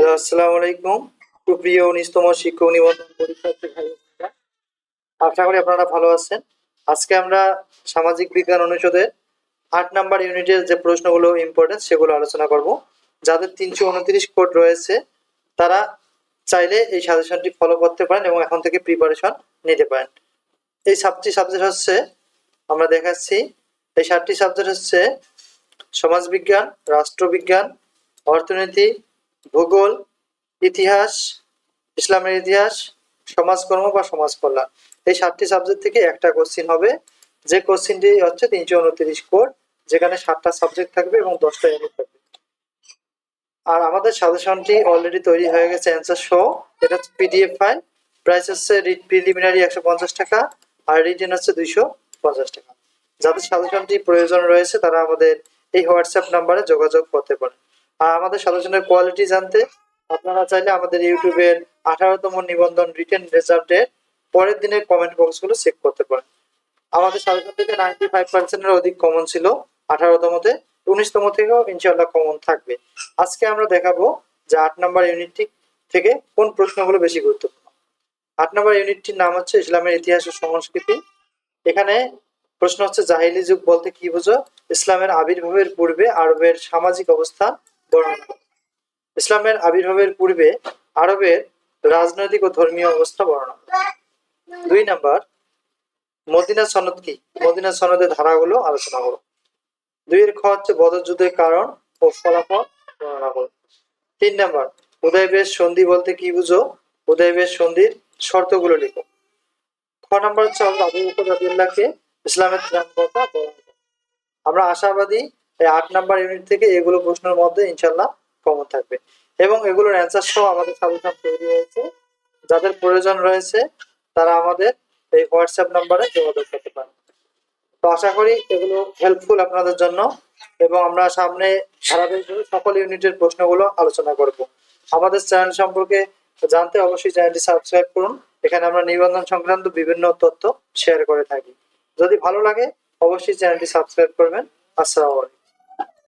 Hello আসসালামু আলাইকুম। সুপ্রিয় উনিশতম শিক্ষক নিবন্ধন পরীক্ষার্থী ভাই আশা করি আপনারা ভালো আছেন। আজকে আমরা সামাজিক বিজ্ঞান অনুষদের আট নাম্বার ইউনিটের যে প্রশ্নগুলো ইম্পর্টেন্ট সেগুলো আলোচনা করব। যাদের তিনশো উনত্রিশ কোড রয়েছে, তারা চাইলে এই সাজেশনটি ফলো করতে পারেন এবং এখন থেকে প্রিপারেশন নিতে পারেন। এই সাতটি সাবজেক্ট হচ্ছে, আমরা দেখাচ্ছি, এই সাতটি সাবজেক্ট হচ্ছে সমাজবিজ্ঞান, রাষ্ট্রবিজ্ঞান, অর্থনীতি ভূগোল, ইতিহাস, ইসলামের ইতিহাস, সমাজকর্ম বা সমাজ কল্যাণ এই সাতটি সাবজেক্ট থেকে একটা কোশ্চিন হবে। যে কোশ্চিনটি হচ্ছে তিনশো উনত্রিশ কোড যেখানে সাতটা সাবজেক্ট থাকবে এবং দশটা ইউনিট থাকবে। আর আমাদের সাজেশনটি অলরেডি তৈরি হয়ে গেছে অ্যান্সার শো এটা হচ্ছে পিডিএফ ফাইল প্রাইস হচ্ছে রিড প্রিলিমিনারি একশো পঞ্চাশ টাকা, আর রিটেন হচ্ছে দুইশো পঞ্চাশ টাকা। যাদের সাজেশনটি প্রয়োজন রয়েছে, তারা আমাদের এই হোয়াটসঅ্যাপ নাম্বারে যোগাযোগ করতে পারেন। আর আমাদের সাজেশনের কোয়ালিটি জানতে আপনারা চাইলে আমাদের ইউটিউবের আঠারোতম নিবন্ধন রিটেন রেজাল্টের পরের দিনের কমেন্ট বক্সগুলো চেক করতে পারেন। আমাদের সাজেশন থেকে নাইনটি ফাইভ পার্সেন্টের অধিক কমন ছিল আঠারোতমতে, উনিশতম থেকেও ইনশাল্লাহ কমন থাকবে। আজকে আমরা দেখাবো যে আট নম্বর ইউনিটটি থেকে কোন প্রশ্নগুলো বেশি গুরুত্বপূর্ণ। আট নম্বর ইউনিটটির নাম হচ্ছে ইসলামের ইতিহাস ও সংস্কৃতি। এখানে প্রশ্ন হচ্ছে, জাহিলি যুগ বলতে কি বুঝো? ইসলামের আবির্ভাবের পূর্বে আরবের সামাজিক অবস্থা বর্ণনা ইসলামের আবির্ভাবের পূর্বে আরবের রাজনৈতিক ও ধর্মীয় অবস্থা বর্ণনা। দুই নাম্বার, মদিনা সনদ কি? মদিনা সনদের ধারাগুলো আলোচনা করো। দুইয়ের খ হচ্ছে বদর যুদ্ধের কারণ ও ফলাফল বর্ণনা করো। তিন নাম্বার, উদয়বেশ সন্ধি বলতে কি বুঝো? উদয়বেশ সন্ধির শর্তগুলো লিখো। খ নাম্বার হচ্ছে আবু বকর রাদিয়াল্লাহকে ইসলামের ত্রাণকর্তা বর্ণনা। আমরা আশাবাদী এই আট নাম্বার ইউনিট থেকে এগুলো প্রশ্নের মধ্যে ইনশাল্লাহ কমন থাকবে। এবং এগুলোর অ্যান্সার সহ আমাদের সাজেশন তৈরি হয়েছে। যাদের প্রয়োজন রয়েছে, তারা আমাদের এই হোয়াটসঅ্যাপ নাম্বারে যোগাযোগ করতে পারেন। তো আশা করি এগুলো হেল্পফুল আপনাদের জন্য এবং আমরা সামনে ধারাবাহিকভাবে সকল ইউনিটের প্রশ্নগুলো আলোচনা করব। আমাদের চ্যানেল সম্পর্কে জানতে অবশ্যই চ্যানেলটি সাবস্ক্রাইব করুন। এখানে আমরা নিবন্ধন সংক্রান্ত বিভিন্ন তথ্য শেয়ার করে থাকি। যদি ভালো লাগে, অবশ্যই চ্যানেলটি সাবস্ক্রাইব করবেন। আসসালামু আলাইকুম।